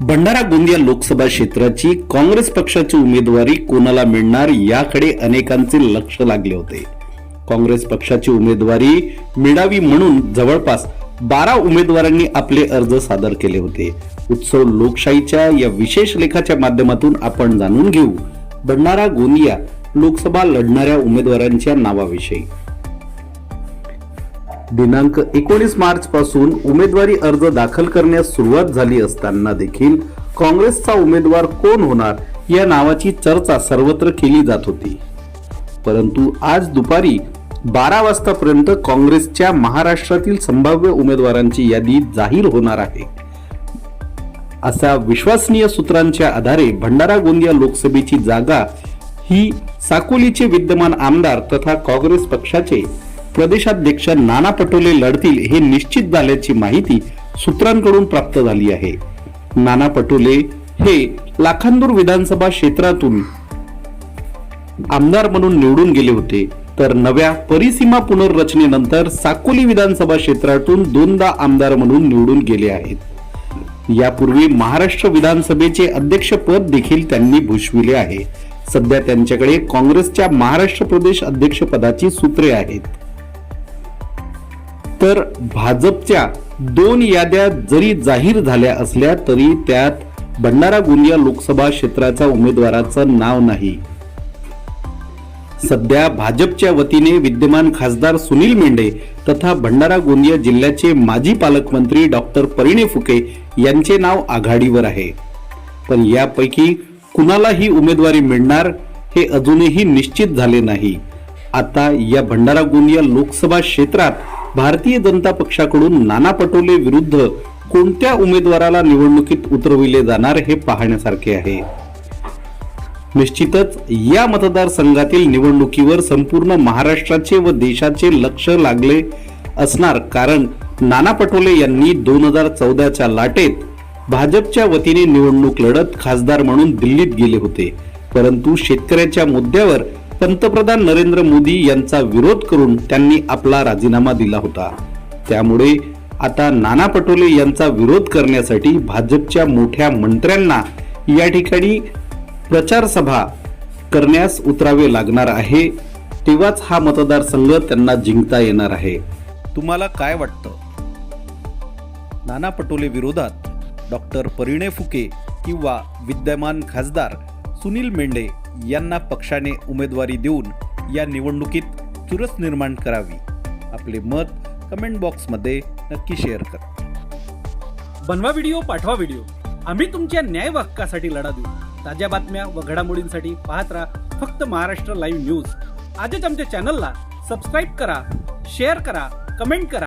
भंडारा गोंदिया लोकसभा क्षेत्राची काँग्रेस पक्षाची उमेदवारी कोणाला मिळणार याकडे अनेकांचे लक्ष लागले होते. काँग्रेस पक्षाची उमेदवारी मिळावी म्हणून जवळपास बारा उमेदवारांनी आपले अर्ज सादर केले होते. उत्सव लोकशाहीच्या या विशेष लेखाच्या माध्यमातून आपण जाणून घेऊ. भंडारा गोंदिया लोकसभा लढणाऱ्या उमेदवारांच्या नावाविषयी. दिनांक एकोणीस मार्च पासून उमेदवारी अर्ज दाखल करण्यास सुरुवात झाली असताना देखील काँग्रेसचा उमेदवार कोण होणार या नावाची चर्चा सर्वत्र केली जात होती. परंतु आज दुपारी बारा वाजतापर्यंत काँग्रेसच्या महाराष्ट्रातील संभाव्य उमेदवारांची यादी जाहीर होणार आहे. असा विश्वसनीय सूत्रांच्या आधारे भंडारा गोंदिया लोकसभेची जागा ही साकोलीचे विद्यमान आमदार तथा काँग्रेस पक्षाचे प्रदेशाध्यक्ष नाना पटोले लढतील हे निश्चित झाल्याची माहिती सूत्रांकडून प्राप्त झाली आहे. नाना पटोले हे लाखांदूर विधानसभा क्षेत्रातून आमदार म्हणून निवडून गेले होते. तर नव्या परिसीमा पुनर्रचनेनंतर साकोली विधानसभा क्षेत्रातून दोनदा आमदार म्हणून निवडून गेले आहेत. यापूर्वी महाराष्ट्र विधानसभेचे अध्यक्षपद देखील त्यांनी भूषविले आहे. सध्या त्यांच्याकडे काँग्रेसच्या महाराष्ट्र प्रदेश अध्यक्षपदाची सूत्रे आहेत. तर भाजपच्या दोन याद्या जरी जाहीर झाल्या असल्या तरी त्यात भंडारा गोंदिया लोकसभा क्षेत्राच्या उमेदवाराचं नाव नाही. सध्या भाजपच्या वतीने विद्यमान खासदार सुनील मेंढे तथा भंडारा गोंदिया जिल्ह्याचे माजी पालकमंत्री डॉक्टर परिणे फुके यांचे नाव आघाडीवर आहे. पण यापैकी कुणालाही उमेदवारी मिळणार हे अजूनही निश्चित झाले नाही. आता या भंडारा गोंदिया लोकसभा क्षेत्रात भारतीय जनता पक्षाकडून नाना पटोले विरुद्ध कोणत्या उमेदवाराला निवडणुकीत उतरविले जाणार हे पाहण्यासारखे आहे. निश्चितच या मतदारसंघातील निवडणुकीवर संपूर्ण महाराष्ट्राचे व देशाचे लक्ष लागले असणार कारण नाना पटोले यांनी दोन हजार चौदाच्या लाटेत भाजपच्या वतीने निवडणूक लढत खासदार म्हणून दिल्लीत गेले होते. परंतु शेतकऱ्याच्या मुद्द्यावर पंतप्रधान नरेंद्र मोदी यांचा विरोध करून त्यांनी आपला राजीनामा दिला होता. त्यामुळे आता नाना पटोले यांचा विरोध करण्यासाठी भाजपच्या मोठ्या मंत्र्यांना या ठिकाणी प्रचारसभा करण्यास उतरावे लागणार आहे. तेव्हाच हा मतदारसंघ त्यांना जिंकता येणार आहे. तुम्हाला काय वाटतं? नाना पटोले विरोधात डॉक्टर परिणे फुके किंवा विद्यमान खासदार सुनील मेंढे यांना पक्षाने उमेदवारी देऊन या निवडणुकीत चुरस निर्माण करावी. आपले मत कमेंट बॉक्समध्ये नक्की शेअर करा. बनवा व्हिडिओ पाठवा व्हिडिओ आम्ही तुमच्या न्याय वाक्यासाठी लढा देऊ. ताज्या बातम्या व घडामोडींसाठी पाहत राहा फक्त महाराष्ट्र लाईव्ह न्यूज आजच आमच्या चॅनलला सबस्क्राईब करा शेअर करा कमेंट करा.